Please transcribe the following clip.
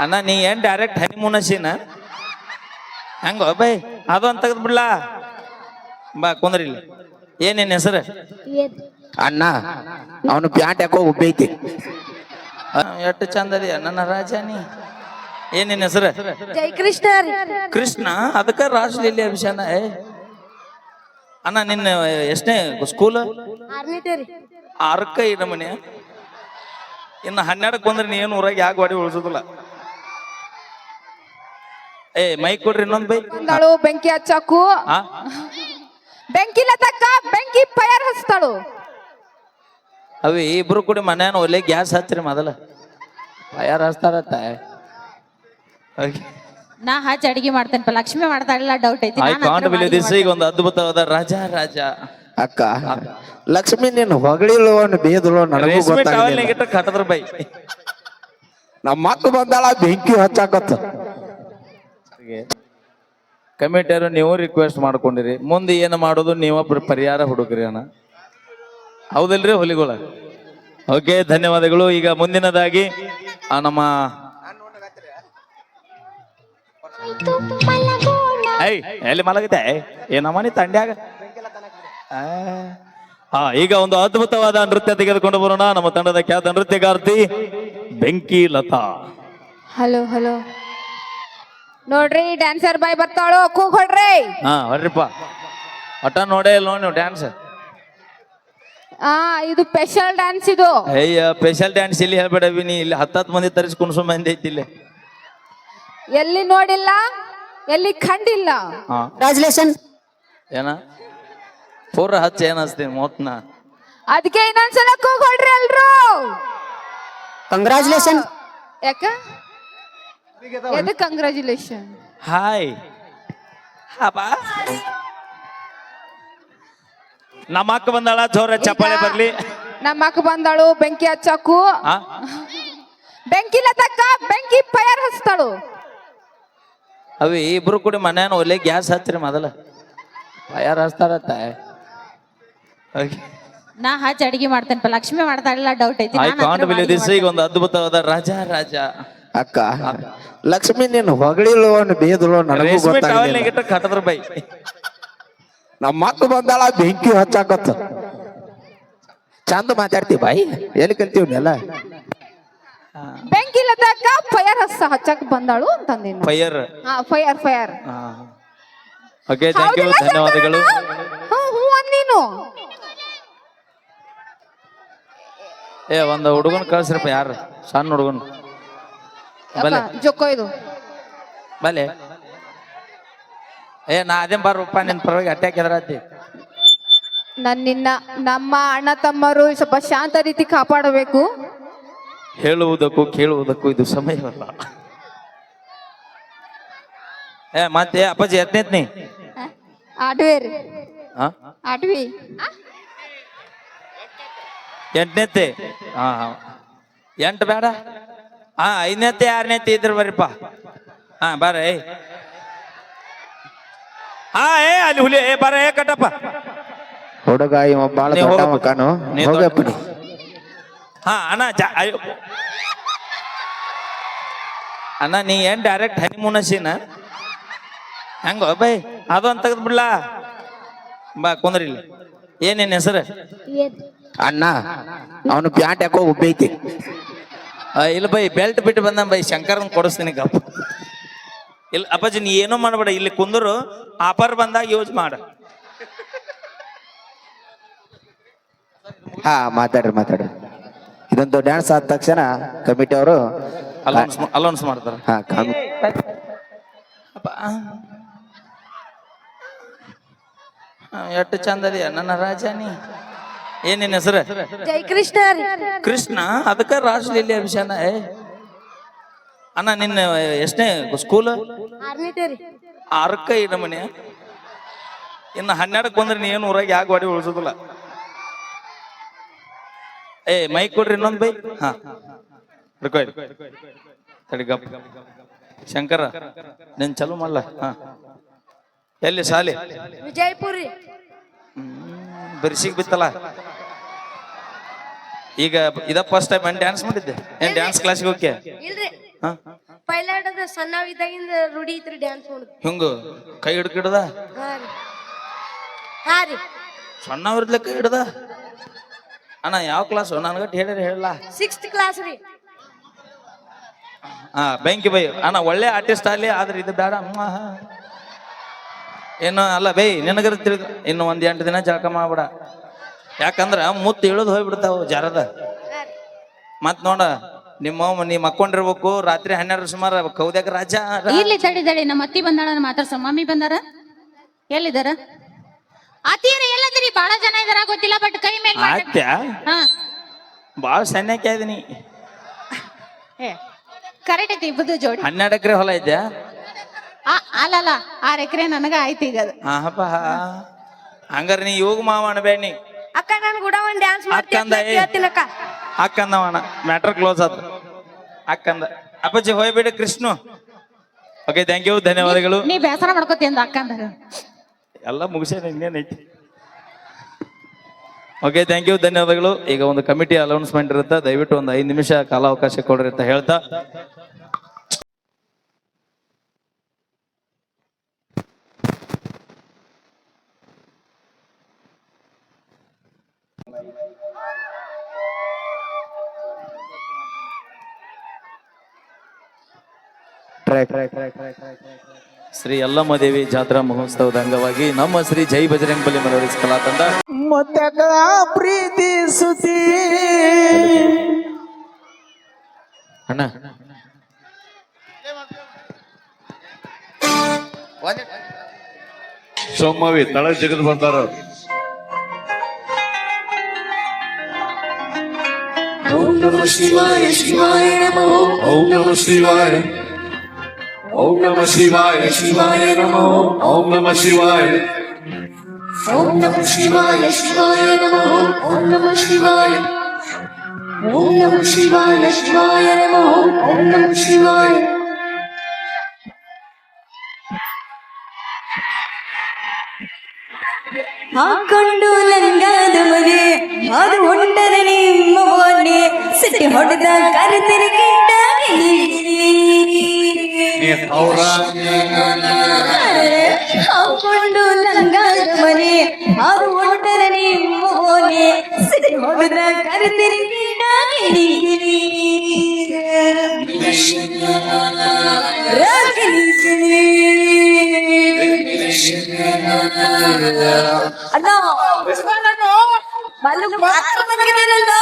ಅಣ್ಣ ನೀ ಏನ್ ಡೈರೆಕ್ಟ್ ಹನಿಮೂನ್ ಸೀನ ಹಂಗ ಬೈ ಅದು ಅಂತ ತೆಗೆದು ಬಿಡ್ಲಾ? ಬಾ ಕುಂದ್ರಿ ಇಲ್ಲಿ. ಏನೇನ್ ಹೆಸರು? ಅಣ್ಣ ಅವನು ಪ್ಯಾಂಟ್ ಯಾಕೋ ಉಬ್ಬೈತಿ ಎಷ್ಟು ಚಂದ ಅದಿ ನನ್ನ ರಾಜ ನೀ ಏನೇನ್ ಹೆಸರು? ಜೈ ಕೃಷ್ಣ ರೀ. ಕೃಷ್ಣ? ಅದಕ್ಕ ರಾಜಲೀಲಿ ಅಭಿಷಾನ ಏ. ಅಣ್ಣ ನಿನ್ನ ಎಷ್ಟನೇ ಸ್ಕೂಲ್ ಆರಕ್ಕ ಈ ನಮನೆ ಇನ್ನು ಹನ್ನೆರಡಕ್ಕೆ ಬಂದ್ರೆ ನೀನು ಊರಾಗ ಯಾಕೆ ಗಾಡಿ ಉಳಿಸೋದಿಲ್ಲ? ಏ ಮೈಕ್ ಕೊಡ್ರಿ ಇನ್ನೊಂದ್ ಬೈ. ಬಂದಳು ಬೆಂಕಿ ಹಚ್ಚಾಕು ಆ? ಬೆಂಕಿ ಲತಕ್ಕ ಬೆಂಕಿ ಫೈರ್ ಹಚ್ತಾಳು. ಅವಿ ಇಬ್ರು ಕೂಡಿ ಮನೇನ ಒಲೆ ಗ್ಯಾಸ್ ಹಚ್ಚ್ರಿ ಮೊದಲ. ಫೈರ್ ಹಚ್ತಾರತ್ತ. ನಾ ಹಚ್ಚಿ ಅಡಿಗೆ ಮಾಡ್ತೇನೆ ಲಕ್ಷ್ಮಿ ಮಾಡ್ತಾಳಿಲ್ಲ ಡೌಟ್ ಐತಿ. ಐ ನಾನ್ ಕಾಂಟ್ ಹತ್ರ ಬಿಲೀವ್ ದಿಸ್ ಈಗ ಒಂದು ಅದ್ಭುತವಾದ ರಾಜ ರಾಜ. ಅಕ್ಕ ಲಕ್ಷ್ಮಿ ನೀನು ಹೊಗಳಿಲ್ಲೋ ಬೇದಲೋ ನನಗೂ ರೇಷ್ಮೆ ಟವಲ್ ಗೊತ್ತಾಗಲಿಲ್ಲ ಕಟ್ಟದ್ರ ಬೈ. ನಮ್ಮ ಮಕ್ಳು ಬಂದಾಳ ಬೆಂಕಿ ಹಚ್ಚಾಕತ್ತ. ಕಮಿಟಿಯರು ನೀವು ರಿಕ್ವೆಸ್ಟ್ ಮಾಡ್ಕೊಂಡಿರಿ. ಮುಂದೆ ಏನು ಮಾಡೋದು ನೀವು ಪ್ರ- ಪರಿಹಾರ ಹುಡುಕ್ರಿ ಅಣ್ಣ. ಹೌದಲ್ರಿ ಹುಲಿಗಳ? ಓಕೆ ಧನ್ಯವಾದಗಳು. ಈಗ ಮುಂದಿನದಾಗಿ ನಮ್ಮ ಐ ಎಲ್ಲಿ ಮಲಗಿದೆ ಏನಮ್ಮ ನೀ ತಂಡ್ಯಾಗ? ಹಾ ಈಗ ಒಂದು ಅದ್ಭುತವಾದ ನೃತ್ಯ ತೆಗೆದುಕೊಂಡು ಬರೋಣ. ನಮ್ಮ ತಂಡದ ಖ್ಯಾತ ನೃತ್ಯಗಾರ್ತಿ ಬೆಂಕಿ ಲತಾ. ಹಲೋ ಹಲೋ ನೋಡ್ರಿ ಡ್ಯಾನ್ಸರ್ ಬಾಯ್ ಬರ್ತಾಳು ಕೂಗ್ ಹೊಡ್ರಿ. ಹಾ ಹೊರ್ರಿಪ್ಪ. ಒಟ್ಟ ನೋಡೇ ಇಲ್ಲ ನೋಡಿ ನೀವು ಡ್ಯಾನ್ಸ್ ಆ ಇದು ಸ್ಪೆಷಲ್ ಡ್ಯಾನ್ಸ್ ಇದು. ಅಯ್ಯ ಸ್ಪೆಷಲ್ ಡ್ಯಾನ್ಸ್ ಇಲ್ಲಿ ಹೇಳ್ಬೇಡ ನೀ ಇಲ್ಲಿ ಹತ್ತತ್ತು ಮಂದಿ ತರಿಸಿ ಕುಣಸು ಮಂದಿ ಐತಿ ಇಲ್ಲಿ. ಎಲ್ಲಿ ನೋಡಿಲ್ಲ ಎಲ್ಲಿ ಕಂಡಿಲ್ಲ. ಹಾ. ಕಂಗ್ರಾಚುಲೇಷನ್ ಏನ? ಪೂರ ಹಚ್ಚ ಏನಿಸ್ತೀನಿ ಮೊತ್ನ? ಅದಕ್ಕೆ ಇನ್ನೊಂದ್ಸಲ ಕೂಗ್ ಹೊಡ್ರಿ ಎಲ್ರು. ಕಂಗ್ರಾಚುಲೇಷನ್ ಯಾಕ? ಎದಕ್ ಕಂಗ್ರಾಚುಲೇಷನ್ ಹಾಯ್ ಹಾಬಾ ನಮ್ಮ ಅಕ್ಕ ಬಂದಾಳ ಜೋರ ಚಪ್ಪಾಳೆ ಬರ್ಲಿ. ನಮ್ಮ ಅಕ್ಕ ಬಂದಾಳು ಬೆಂಕಿ ಹಚ್ಚಾಕು ಬೆಂಕಿ ಲತಕ್ಕ ಬೆಂಕಿ ಫೈರ್ ಹಚ್ತಾಳು. ಅವಿ ಇಬ್ರು ಕೂಡಿ ಮನ್ಯಾನ ಒಲೆ ಗ್ಯಾಸ್ ಹಚ್ಚ್ರಿ ಮೊದಲ. ಯಾರು ಹಚ್ತಾರತ್ತ. ನಾ ಹಚ್ಚಿ ಅಡಿಗೆ ಮಾಡ್ತೇನಪ್ಪ ಲಕ್ಷ್ಮಿ ಮಾಡ್ತಾಳಿಲ್ಲ ಡೌಟ್ ಐತಿ ಐ ಕಾಂಟ್ ಬಿಲೀವ್ ದಿಸ್ ಈಗ ಒಂದು ಅದ್ಭುತವಾದ ರಾಜ ರಾಜ. ಅಕ್ಕ ಲಕ್ಷ್ಮಿ ನೀನು ಹೊಗಳಿಲ್ಲೋ ಬೇದಲೋ ನನಗೂ ಗೊತ್ತಾಗಲಿಲ್ಲ. ಕಟ್ಟದ್ರ ಬೈ. ನಮ್ಮ ಮಕ್ಳು ಬಂದಾಳ ಬೆಂಕಿ ಹಚ್ಚಾಕತ್ತ. ಚಂದ ಮಾತಾಡ್ತಿ ಬಾಯಿ ಎಲ್ಲಿ ಕಲ್ತೀವ್ನೆಲ್ಲ ಬೆಂಕಿ ಲತಕ್ಕ ಫೈರ್ ಹಚ್ಚ ಹಚ್ಚಕ್ ಬಂದಾಳು ಅಂತಂದಿ ಫೈರ್ ಹಾ fire fire okay thank you ಧನ್ಯವಾದಗಳು. ಹ್ಞೂ ಹ್ಞೂ ನೀನು. ಏ ಒಂದು ಹುಡುಗನ ಕಳ್ಸ್ರಪ್ಪ ಯಾರು? ಸಣ್ಣ ಹುಡುಗನ್. ಯಪ್ಪ, ಜೊಕ್ಕೋ ಇದು. ಬಲೆ. ಏ ನಾ ಅದೇನ್ ಬಾರಪ್ಪ ನಿನ್ ಪರವಾಗಿ ಅಟ್ಯಾಕ್ ಎದರಾತಿ ನನ್ನಿನ್ನ ನಮ್ಮ ಅಣ್ಣ ತಮ್ಮರು ಸ್ವಲ್ಪ ಶಾಂತ ರೀತಿ ಕಾಪಾಡಬೇಕು. ಹೇಳುವುದಕ್ಕೂ ಕೇಳುವುದಕ್ಕೂ ಇದು ಸಮಯವಲ್ಲ. ಏ ಮತ್ತೆ ಅಪ್ಪಾಜಿ ಎತ್ನೇತ್ನಿ ಆಡ್ವೇರಿ. ಹಾ? ಆಡ್ವಿ. ಎಂಟನೇತಿ? ಹಾ ಹಾ. ಎಂಟು ಬೇಡ? ಹಾ ಐದನೇತೆ ಆರನೇತೆ ಇದ್ರ ಬರ್ರಿಪ್ಪ. ಹಾ ಬರ ಏ ಹಾ ಏ ಅಲ್ಲಿ ಹುಲಿ ಏ ಬರ ಏ ಕಟ್ಟಪ್ಪ. ಹುಡುಗ ಇವ ಬಾಳ ನೀ ದೊಡ್ಡ ಹೋಗಪ್ಪ ಹಾ ಅಣ್ಣ ಜಾ ಅಯ್ಯೋ. ಅಣ್ಣ ನೀ ಏನ್ ಡೈರೆಕ್ಟ್ ಹನಿಮೂನ್ ಮುನಸಿನ ಹೆಂಗೋ ಬೈ ಅದು ಅಂತ ತೆಗೆದು ಬಿಡ್ಲಾ. ಬಾ ಕುಂದ್ರಿ ಇಲ್ಲಿ. ಏನೇನ್ ಹೆಸರು? ಅಣ್ಣ ಅವನು ಪ್ಯಾಂಟ್ ಯಾಕೋ ಉಬ್ಬೈತಿ. ಇಲ್ಲ ಬೈ ಬೆಲ್ಟ್ ಬಿಟ್ಟು ಬಂದ ಬೈ ಶಂಕರನ್ ಕೊಡಿಸ್ತೀನಿ ಗಪ್ಪ. ಇಲ್ಲ ಅಪ್ಪಾಜಿ ನೀ ಏನೂ ಮಾಡಬೇಡ ಇಲ್ಲಿ ಕುಂದರು ಆಫರ್ ಬಂದಾಗ ಯೂಸ್ ಮಾಡ. ಹಾ ಮಾತಾಡ್ರಿ ಮಾತಾಡ್ರಿ. ಇದೊಂದು ಡ್ಯಾನ್ಸ್ ಆದ ತಕ್ಷಣ ಕಮಿಟಿ ಅವರು ಅಲೌನ್ಸ್ ಅಲೌನ್ಸ್ ಮಾಡ್ತಾರೆ. ಹಾ ಕಮ್- ಎಷ್ಟು ಚಂದ ಅದಿಯ ನನ್ನ ರಾಜಾನಿ? ಏನೇನ್ ಹೆಸರು? ಜೈ ಕೃಷ್ಣ ಕೃಷ್ಣ? ಅದಕ್ಕ ರಾಜಲೀಲಿ ಅಭಿಷಾನ ಏ? ಅಣ್ಣ ನಿನ್ನ ಎಷ್ಟನೇ ಸ್ಕೂಲ್ ಆರಕ್ಕ ಈ ನಮನೆ ಇನ್ನು ಹನ್ನೆರಡಕ್ಕೆ ಬಂದ್ರೆ ನೀನು ಊರಾಗ ಯಾಕೆ ಗಾಡಿ ಉಳಿಸೋದಿಲ್ಲ? ಏ ಮೈಕ್ ಕೊಡ್ರಿ ಇನ್ನೊಂದು ಬೈ. ಹಾ. ಹಿಡ್ಕೊಯ್ರಿ ತಡಿ ಗಪ್. ಶಂಕರ ನೀನ್ ಚಲೋ ಮಲ್ಲ ಹಾ. ಎಲ್ಲಿ ಶಾಲೆ? ವಿಜಯಪುರಿ. ಬರಿಸಿಗ್ ಬಿತ್ತಲ್ಲ ಈಗ ಇದ ಫಸ್ಟ್ ಟೈಮ್ ಏನ್ ಡ್ಯಾನ್ಸ್ ಮಾಡಿದ್ದೆ? ಏನ್ ಡ್ಯಾನ್ಸ್ ಕ್ಲಾಸಿಗೆ ಹೋಗ್ಯ? ಇಲ್ರಿ. ಹಾ? ಪೈಲಾಡದ ಸಣ್ಣವಿದ್ದಾಗಿಂದ ರೂಢಿ ಐತ್ರಿ ಡ್ಯಾನ್ಸ್ ಮಾಡೋದು. ಹಿಂಗು? ಕೈ ಹಿಡ್ಕಿಡದ? ಹಾ ರೀ. ಸಣ್ಣವ್ರದ್ಲೆ ಕೈ ಹಿಡ್ದ? ಅಣ್ಣ ಯಾವ ಕ್ಲಾಸು ನನಗಟ್ಟು ಹೇಳಿರಿ ಹೇಳಲ್ಲ ಸಿಕ್ಸ್ತ್ ಕ್ಲಾಸ್ ರೀ. ಹಾ ಬೆಂಕಿ ಬೈ ಅಣ್ಣ ಒಳ್ಳೆ ಆರ್ಟಿಸ್ಟ್ ಆಗ್ಲಿ ಆದ್ರೆ ಇದು ಬೇಡ. ಏನು ಅಲ್ಲ ಬೈ ನಿನಗರ ತಿಳಿದು ಇನ್ನು ಒಂದ್ ಎಂಟು ದಿನ ಜಳಕ ಮಾಡ್ಬೇಡ. ಯಾಕಂದ್ರ ಮುತ್ತು ಇಳಿದು ಹೋಗ್ಬಿಡ್ತಾವ ಜರದ. ಮತ್ ನೋಡ ನಿಮ್ಮ ನೀ ಮಕ್ಕೊಂಡಿರ್ಬೇಕು ರಾತ್ರಿ ಹನ್ನೆರಡು ಸುಮಾರು ಕೌದ್ಯಾಗ ರಾಜ ಇಲ್ಲಿ ತಡಿ ತಡಿ ನಮ್ಮ ಅತ್ತಿ ಬಂದಾಳ ಮಾತಾಡ್ಸ. ಮಮ್ಮಿ ಬಂದಾರ? ಎಲ್ಲಿದಾರ? ಅತ್ತಿಯರ ಎಲ್ಲದ್ರಿ? ಬಹಳ ಜನ ಇದಾರ ಗೊತ್ತಿಲ್ಲ ಬಟ್ ಕೈ ಮೇಲೆ ಆತ್ಯ? ಹಾ. ಬಾಳ ಸಣ್ಣಕ್ಕೆ ಇದೀನಿ. ಕರೆಕ್ಟ್ ಐತಿ ಇಬ್ಬದು ಜೋಡಿ. ಹನ್ನೆರಡು ಎಕರೆ ಹೊಲ ಇದ್ಯಾ ಆ, ಅಲ್ಲಲ್ಲ ಆರ್ ಎಕರೆ ನನಗ ಆಯ್ತು ಈಗ ಅದು. ಹಂಗಾರ ನೀ ಯೋಗ ಮಾವ ಅನ್ಬೇಡ ನೀ. ಅಕ್ಕ ನನ್ ಕೂಡ ಒಂದ್ ಡ್ಯಾನ್ಸ್ ಮಾಡ್ತೀನಿ. ಅಕ್ಕಂದ ಏ. ಹೇಳ್ತೀನಕ್ಕ ಅಕ್ಕಂದವಣ ಮ್ಯಾಟ್ರ್ ಕ್ಲೋಸ್ ಆತ. ಅಕ್ಕಂದ. ಅಪ್ಪಾಜಿ ಹೋಯ್ಬೇಡಿ ಕೃಷ್ಣ. ಓಕೆ ಥ್ಯಾಂಕ್ ಯು ಧನ್ಯವಾದಗಳು. ನೀ ಬೇಸರ ಮಾಡ್ಕೋತಿ ಅಕ್ಕಂದ. ಅಕ್ಕ ಅಂದಾಗ ಎಲ್ಲ ಮುಗಿಸೇನೆ ಇನ್ನೇನೈತಿ ಓಕೆ ಥ್ಯಾಂಕ್ ಯು ಧನ್ಯವಾದಗಳು. ಈಗ ಒಂದು ಕಮಿಟಿ ಅನೌನ್ಸ್ಮೆಂಟ್ ಇರುತ್ತೆ ದಯವಿಟ್ಟು ಒಂದು ಐದು ನಿಮಿಷ ಕಾಲಾವಕಾಶ ಕೊಡ್ರಿ ಅಂತ ಹೇಳ್ತಾ. ಶ್ರೀ ಯಲ್ಲಮ್ಮ ದೇವಿ ಜಾತ್ರಾ ಮಹೋತ್ಸವದ ಅಂಗವಾಗಿ ನಮ್ಮ ಶ್ರೀ ಜೈ ಬಜರಂಗ್ ಬಲಿ ಮನವರಿಸ್ ಕಲಾ ತಂಡ ಪ್ರೀತಿ ಸುತಿ. ಅಣ್ಣ. ಸೋಮವಿ ತಳ ತೆಗೆದು ಬಂದಾರ. ಓಂ ನಮ ಶಿವಾಯ ಶಿವಾಯ ನಮೋ. ಓಂ ನಮ ಶಿವಾಯ. ಓಂ ನಮ ಶಿವಾಯ ಶಿವಾಯ ನಮೋ ಓಂ ನಮ ಶಿವಾಯ ಓಂ ನಮ ಶಿವಾಯ ಶಿವಾಯ ನಮೋ ಓಂ ನಮ ಶಿವಾಯ ಓಂ ನಮ ಶಿವಾಯ ಶಿವಾಯ ನಮೋ ಓಂ ನಮ ಶಿವಾಯ ಹಾಕೊಂಡು ಲಂಗಾದ ಮನೆ ಅದು ಹೊಂಟರೆ ನಿಮ್ಮ ಓನೆ ಸಿಟಿ ಹೊಡೆದ ಕರೆ ತಿರುಗಿಟ್ಟ ಅವರ ಹಾಕೊಂಡು ಲಂಗಾದ ಮನೆ ಅದು ಹೊಂಟರೆ ನಿಮ್ಮ ಓನೆ ಸಿಟಿ ಹೊಡೆದ ಕರೆ ತಿರುಗಿಟ್ಟ ಅಣ್ಣ ಮಲ್ಲು ಮಾತ್ರ ಬಂದಿದ್ದೀರಲ್ಲ